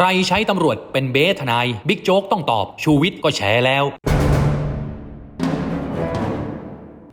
ใครใช้ตำรวจเป็นเบสทนาย บิ๊กโจ๊กต้องตอบ ชูวิทย์ก็แฉแล้ว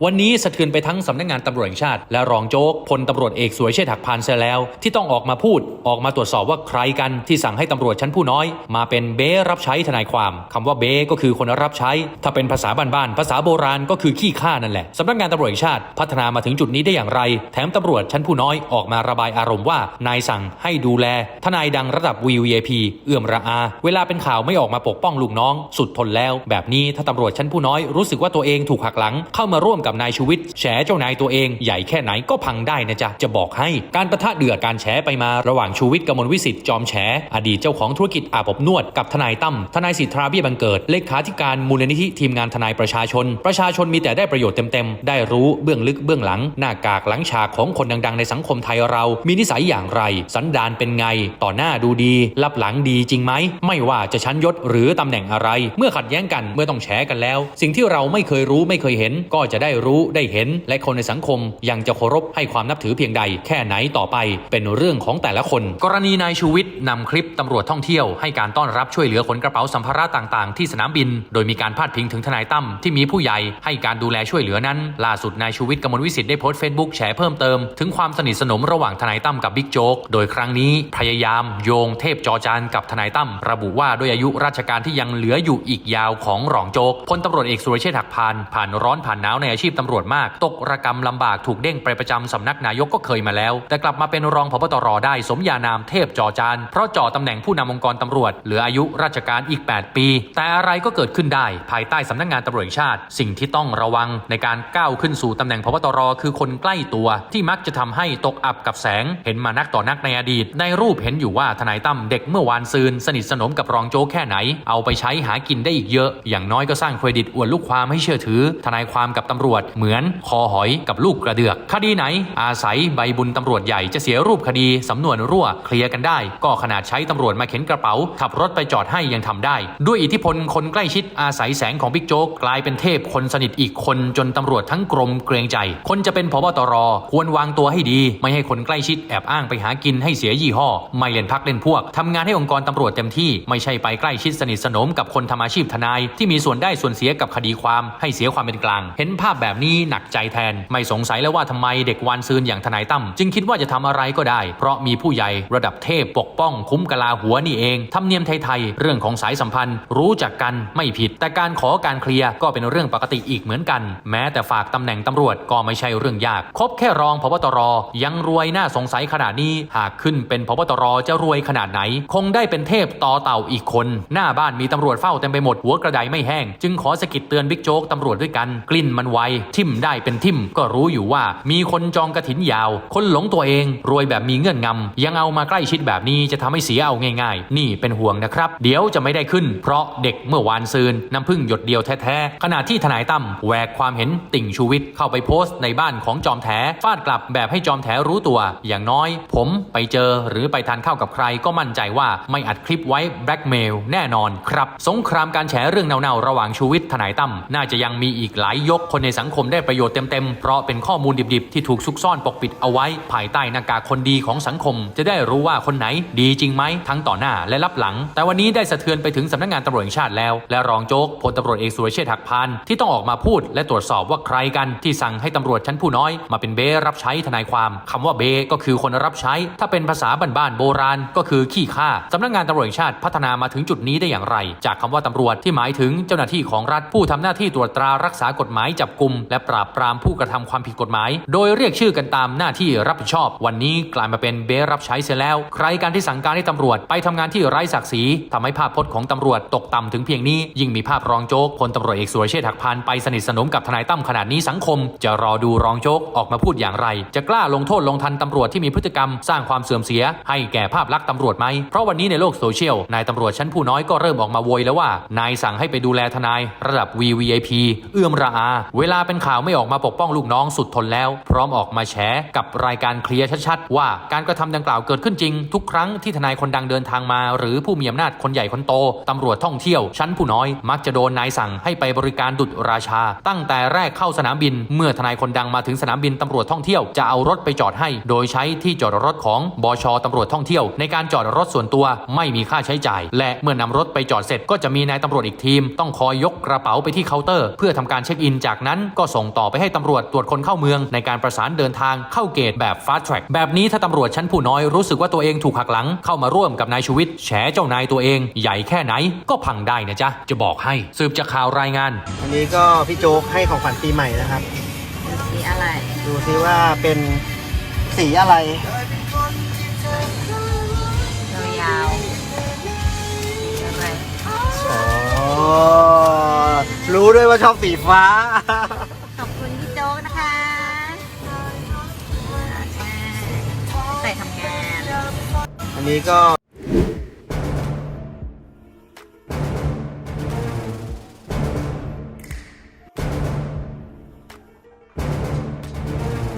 วันนี้สะเทือนไปทั้งสำนักงานตำรวจแห่งชาติ และรองโจ๊กพลตำรวจเอกสวยเชษฐหักพานเสียแล้ว ที่ต้องออกมาพูดออกมาตรวจสอบว่าใครกันที่สั่งให้ตำรวจชั้นผู้น้อย มาเป็นเบ้รับใช้ทนายความคำว่าเบ้ก็คือคนรับใช้ ถ้าเป็นภาษาบ้านๆภาษาโบราณก็คือขี้ข้านั่นแหละสำนักงานตำรวจแห่งชาติ พัฒนามาถึงจุดนี้ได้อย่างไร แถมตำรวจชั้นผู้น้อยออกมาระบายอารมณ์ว่านายสั่งให้ดูแล ทนายดังระดับ VVIP เอื้อมระอา เวลาเป็นข่าวไม่ออกมาปกป้องลูกน้อง สุดทนแล้ว แบบนี้ถ้าตำรวจชั้นผู้น้อยรู้สึกว่าตัวเองถูกหักหลังเข้ามาร่วมกับนายชูวิทย์แฉเจ้านายตัวเองใหญ่แค่ไหนก็พังได้นะจ๊ะจะบอกให้การประทะเดือดการแฉไปมาระหว่างชูวิทย์กมลวิสิทธิ์จอมแฉอดีตเจ้าของธุรกิจอาบอบนวดกับทนายตั้มทนายสิทธาเบี้ยบังเกิดเลขาธิการมูลนิธิทีมงานทนายประชาชน ประชาชนมีแต่ได้ประโยชน์เต็มๆได้รู้เบื้องลึกเบื้องหลัง หน้ากากหลังฉากของคนดังๆ ในสังคมไทยเรา มีนิสัยอย่างไร สันดานเป็นไง ต่อหน้าดูดี รับหลังดีจริงไหม ไม่ว่าจะชั้นยศหรือตำแหน่งอะไร เมื่อขัดแย้งกันเมื่อต้องแฉกันแล้ว สิ่งที่เราไม่เคยรู้ไม่เคยเห็นก็จะได้รู้ได้เห็น และคนในสังคมยังจะเคารพให้ความนับถือเพียงใด แค่ไหนต่อไปเป็นเรื่องของแต่ละคน กรณีนายชูวิทย์นำคลิปตำรวจท่องเที่ยวให้การต้อนรับช่วยเหลือขนกระเป๋าสัมภาระต่างๆ ที่สนามบิน โดยมีการพาดพิงถึงทนายตั้มที่มีผู้ใหญ่ให้การดูแลช่วยเหลือนั้น ล่าสุดนายชูวิทย์กมลวิสิทธิ์ได้โพสต์เฟซบุ๊กแฉเพิ่มเติมถึงความสนิทสนมระหว่างทนายตั้มกับบิ๊กโจ๊กโดยครั้งนี้พยายาม โยงเทพจอจานกับทนายตั้มระบุว่าด้วยอายุราชการที่ยังเหลืออยู่อีกยาวของรองโจ๊กพลตำรวจเอกสุรเชษฐ์หักพานผ่านร้อนผ่านหนาวในอาชีพตำรวจมาก ตกระกรรมลำบากถูกเด้งไปประจำสำนักนายกก็เคยมาแล้ว แต่กลับมาเป็นรองพบตรได้สมญานามเทพจอจาน เพราะจ่อตำแหน่งผู้นำองค์กรตำรวจ เหลืออายุราชการอีก 8 ปี แต่อะไรก็เกิดขึ้นได้ ภายใต้สำนักงานตำรวจชาติ สิ่งที่ต้องระวังในการก้าวขึ้นสู่ตำแหน่งพบตรคือคนใกล้ตัว ที่มักจะทำให้ตกอับกับแสง เห็นมานักต่อนักในอดีต ในรูปเห็นอยู่ว่าทนายตั้มเด็กเมื่อวานซืน สนิทสนมกับรองโจ๊กแค่ไหน เอาไปใช้หากินได้อีกเยอะ อย่างน้อยก็สร้างเครดิตอวดลูกความให้เชื่อถือ ทนายความกับตำรวจจ เหมือนคอหอยกับลูกกระเดือก คดีไหน อาศัยใบบุญตำรวจใหญ่จะเสียรูปคดีสำนวนรั่วเคลียร์กันได้ ก็ขนาดใช้ตำรวจมาเข็นกระเป๋า ขับรถไปจอดให้ยังทำได้ ด้วยอิทธิพลคนใกล้ชิดอาศัยแสงของบิ๊กโจ๊กกลายเป็นเทพคนสนิทอีกคนจนตำรวจทั้งกรมเกรงใจ คนจะเป็นพบตรควรวางตัวให้ดี ไม่ให้คนใกล้ชิดแอบอ้างไปหากินให้เสียยี่ห้อ ไม่เล่นพักเล่นพวกทำงานให้องค์กรตำรวจเต็มที่ไม่ใช่ไปใกล้ชิดสนิทสนมกับคนทำอาชีพทนาย ที่มีส่วนได้ส่วนเสียกับคดีความให้เสียความเป็นกลาง เห็นภาพแบบแบบนี้หนักใจแทน ไม่สงสัยแล้วว่าทำไมเด็กวานซืนอย่างทนายตั้มจึงคิดว่าจะทำอะไรก็ได้ เพราะมีผู้ใหญ่ระดับเทพปกป้องคุ้มกลาหัวนี่เองธรรมเนียมไทยๆเรื่องของสายสัมพันธ์ รู้จักกันไม่ผิด แต่การขอการเคลียร์ก็เป็นเรื่องปกติอีกเหมือนกัน แม้แต่ฝากตำแหน่งตำรวจก็ไม่ใช่เรื่องยาก คบแค่รองพบตร ยังรวยน่าสงสัยขนาดนี้หากขึ้นเป็นพบตรจะรวยขนาดไหน คงได้เป็นเทพต่อเต่าอีกคน หน้าบ้านมีตำรวจเฝ้าเต็มไปหมดหัวกระไดไม่แห้ง จึงขอสกิดเตือนบิ๊กโจ๊กตำรวจด้วยกัน กลิ่นมันไวทิมได้เป็นทิมก็รู้อยู่ว่า มีคนจองกระถินยาว คนหลงตัวเอง รวยแบบมีเงื่อนงำยังเอามาใกล้ชิดแบบนี้จะทำให้เสียเอาง่าย ๆ นี่เป็นห่วงนะครับ เดี๋ยวจะไม่ได้ขึ้น เพราะเด็กเมื่อวานซืนน้ำพึ่งหยดเดียวแท้ๆขณะที่ทนายตั้มแหวกความเห็นติ่งชูวิทย์เข้าไปโพสต์ในบ้านของจอมแถฟาดกลับแบบให้จอมแถรู้ตัว อย่างน้อย ผมไปเจอหรือไปทานข้าวกับใครก็มั่นใจว่าไม่อัดคลิปไว้แบล็กเมลแน่นอนครับ สงครามการแฉเรื่องเน่าๆระหว่างชูวิทย์ทนายตั้มน่าจะยังมีอีกหลายยกคนในสังคมได้ประโยชน์เต็มๆ เพราะเป็นข้อมูลดิบๆ ที่ถูกซุกซ่อนปกปิดเอาไว้ ภายใต้หน้ากากคนดีของสังคม จะได้รู้ว่าคนไหนดีจริงไหมทั้งต่อหน้าและรับหลัง แต่วันนี้ได้สะเทือนไปถึงสำนักงานตำรวจแห่งชาติแล้ว และรองโจ๊กพลตำรวจเอกสุรเชษฐ์หักพานที่ต้องออกมาพูดและตรวจสอบว่าใครกันที่สั่งให้ตำรวจชั้นผู้น้อยมาเป็นเบรับใช้ทนายความคำว่าเบก็คือคนรับใช้ ถ้าเป็นภาษาบ้านๆโบราณ ก็คือขี้ข้าสำนักงานตำรวจแห่งชาติพัฒนามาถึงจุดนี้ได้อย่างไร จากคำว่าตำรวจที่หมายถึงเจ้าหน้าที่ของรัฐผู้ทำหน้าที่ตรวจตรารักษากฎหมายจับกุุม และปราบปรามผู้กระทำความผิดกฎหมาย โดยเรียกชื่อกันตามหน้าที่รับผิดชอบ วันนี้กลายมาเป็นเบรับใช้เสียแล้ว ใครการที่สั่งการให้ตำรวจไปทำงานที่ไร้ศักดิ์ศรีทำให้ภาพพจน์ของตำรวจตกต่ำถึงเพียงนี้ ยิ่งมีภาพรองโจ๊กพลตำรวจเอกสุรเชษฐ์หักพานไปสนิทสนมกับทนายตั้มขนาดนี้สังคม จะรอดูรองโจ๊กออกมาพูดอย่างไร จะกล้าลงโทษลงทันตำรวจที่มีพฤติกรรม สร้างความเสื่อมเสีย ให้แก่ภาพลักษณ์ตำรวจไหมเพราะวันนี้ในโลกโซเชียลนายตำรวจชั้นผู้น้อยก็เริ่มออกมาโวยแล้วว่านายสั่งให้ไปดูแลทนาย ระดับ VVIP เอื้อมระอา เวลาาเป็นข่าวไม่ออกมาปกป้องลูกน้องสุดทนแล้ว พร้อมออกมาแฉกับรายการเคลียร์ชัดๆ ว่าการกระทำดังกล่าวเกิดขึ้นจริง ทุกครั้งที่ทนายคนดังเดินทางมา หรือผู้มีอำนาจคนใหญ่คนโตตำรวจท่องเที่ยว ชั้นผู้น้อยมักจะโดนนายสั่งให้ไปบริการดุจราชา ตั้งแต่แรกเข้าสนามบิน เมื่อทนายคนดังมาถึงสนามบินตำรวจท่องเที่ยวจะเอารถไปจอดให้ โดยใช้ที่จอดรถของบชตำรวจท่องเที่ยว ในการจอดรถส่วนตัวไม่มีค่าใช้จ่าย และเมื่อนำรถไปจอดเสร็จก็จะมีนายตำรวจอีกทีม ต้องคอยยกกระเป๋าไปที่เคาน์เตอร์ เพื่อทำการเช็คอินจากนั้นก็ส่งต่อไปให้ตำรวจตรวจคนเข้าเมือง ในการประสานเดินทางเข้าเกตแบบฟาสต์แทร็กแบบนี้ถ้าตำรวจชั้นผู้น้อยรู้สึกว่าตัวเองถูกหักหลังเข้ามาร่วมกับนายชูวิทย์แฉเจ้านายตัวเอง ใหญ่แค่ไหนก็พังได้นะจ๊ะจะบอกให้สืบจากข่าวรายงาน อันนี้ก็พี่โจ๊กให้ของขวัญปีใหม่นะครับ สีอะไร ดูซิว่าเป็นสีอะไร ยาวๆ รู้ด้วยว่าชอบสีฟ้า ขอบคุณพี่โจ๊กนะคะใส่ทำงาน อันนี้ก็